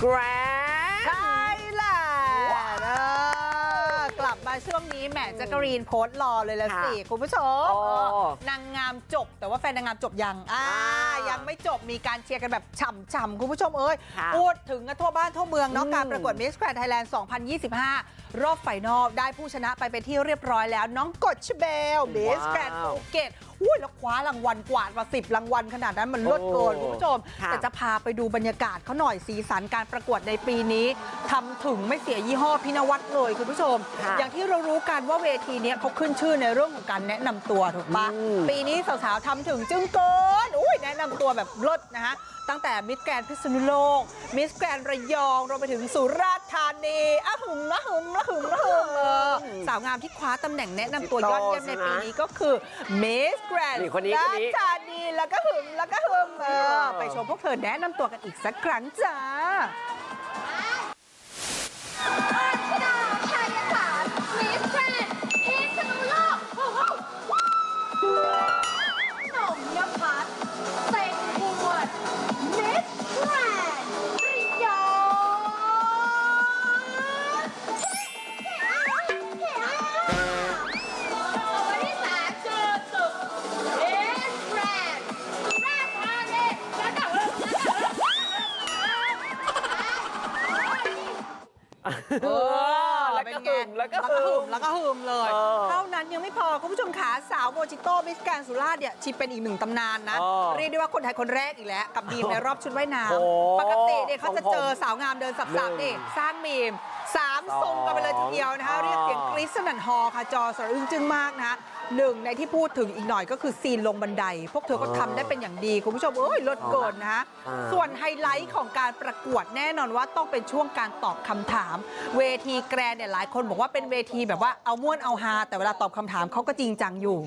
แกรน ใช่แหละเออกลับมาช่วงนี้แหมแจ๊กกะรีนโพสต์รอเลยละสิค่ะคุณผู้ชมโอ้เออนางงามจบ แต่ว่าแฟนนางงามจบยังอ่าอ่ายัยังไม่จบมีการเชียร์กันแบบฉ่ำๆคุณผู้ชมเอ้ยค่ะพูดถึงกันทั่วบ้านทั่วเมืองเนาะอืม การประกวด Miss Grand Thailand 2025 รอบไฟนอลได้ผู้ชนะไปเป็นที่เรียบร้อยแล้ว น้องกฎชเบล Miss Grand ภูเก็ตอุ้ย แล้วคว้ารางวัลกวาดมา10รางวัลขนาดนั้นมันเลิศเกินคุณผู้ชมค่ะแต่จะพาไปดูบรรยากาศเขาหน่อยสีสันการประกวดในปีนี้ทำถึงไม่เสียยี่ห้อพินวัตเลยคุณผู้ชมค่ะอย่างที่เรารู้กันว่าเวทีเนี้ยเขาขึ้นชื่อในเรื่องของการแนะนำตัวถูกปะอืมปีนี้สาวๆทำถึงจึงเกินอุ้ยแนะนำตัวแบบเลิศนะฮะตั้งแต่มิสแกรนพิษณุโลก มิสแกรนระยองรวมไปถึงสุราษฎร์ธานีอะหึมละหึมละหึมละหึมเออสาวงามที่คว้าตำแหน่งแนะนำตัวยอดเยี่ยมในปีนี้ก็คือมิสแกรนนี่คนนี้คนนี้ธานีแล้วก็หึมแล้วก็หึมเออไปชมพวกเธอแนะนำตัวกันอีกสักครั้งจ้า เออแล้วก็หึมแล้วก็หึมแล้วก็หึมเลย เออเท่านั้นยังไม่พอคุณผู้ชมขาสาวโมจิโต้มิสแกรนสุราษฎร์เนี่ยชีเป็นอีกหนึ่งตำนานนะ เออเรียกได้ว่าคนไทยคนแรกอีกแล้ว กับดีมในรอบชุดว่ายน้โอ้ำปกติเนี่ยเขาจะเจอของผมสาวงามเดินสับหนึ่ๆงนี่สร้างมีมสามสองทรงกันไปเลยทีเดียวนะคะอ่าเรียกเสียงกรี๊ดสนั่นฮอค่ะจอสระอึ้งจึงมากนะคะ หนึ่งในที่พูดถึงอีกหน่อยก็คือซีนลงบันได พวกเธอก็ทำได้เป็นอย่างดี คุณผู้ชมเอ้ยลดเกินนะคะอ่าส่วนไฮไลท์ของการประกวดแน่นอนว่าต้องเป็นช่วงการตอบคำถาม เวทีแกรนเนี่ยหลายคนบอกว่าเป็นเวทีแบบว่าเอาม่วนเอาฮาแต่เวลาตอบคำถามเขาก็จริงจังอยู่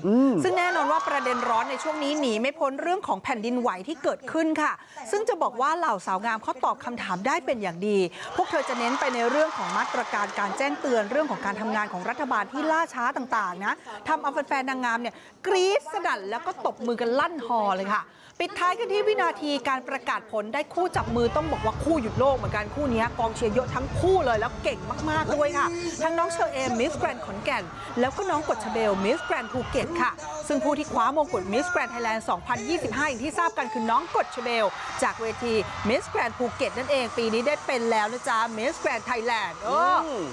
ซึ่งแน่นอนว่าประเด็นร้อนในช่วงนี้หนีไม่พ้นเรื่องของแผ่นดินไหวที่เกิดขึ้นค่ะ ซึ่งจะบอกว่าเหล่าสาวงามเขาตอบคำถามได้เป็นอย่างดี พวกเธอจะเน้นไปในเรื่องของมาตรการการแจ้งเตือนเรื่องของการทำงานของรัฐบาลที่ล่าช้าต่างๆนะทำเอาแฟนๆนางงามเนี่ยกรี๊ดสนั่นแล้วก็ตบมือกันลั่นฮอเลยค่ะ ปิดท้ายกันที่วินาทีการประกาศผลได้คู่จับมือต้องบอกว่าคู่หยุดโลกเหมือนกันคู่นี้กองเชียร์เยอะทั้งคู่เลยแล้วเก่งมากๆด้วยค่ะ ทั้งน้องเชอเอมมิสแกรนขอนแก่น แล้วก็น้องกฎชเบลมิสแกรนภูเก็ตค่ะซึ่งผู้ที่คว้ามงกุฎมิสแกรนไทยแลนด์ 2025 อย่างที่ทราบกันคือน้องกฎชเบล จากเวทีมิสแกรนภูเก็ตนั่นเอง ปีนี้ได้เป็นแล้วนะจ๊ะมิสแกรนไทยแลนด์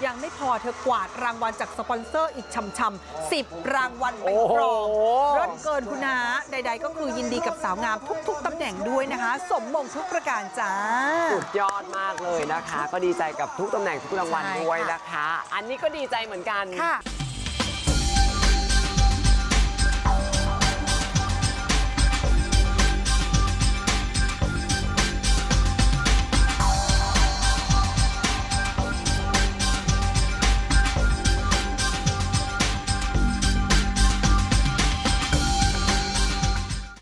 ยังไม่พอเธอกวาดรางวัลจากสปอนเซอร์อีกช่ำๆ10 รางวัลไปครองโอ้โหรถเกินคุณนะใด ๆ ก็คือยินดีกับสาวงามทุกๆตำแหน่งด้วยนะคะ สมมงทุกประการจ้าสุดยอดมากเลยนะคะ ก็ดีใจกับทุกตำแหน่งทุกรางวัลใช่ด้วยค่ะนะคะ อันนี้ก็ดีใจเหมือนกันค่ะ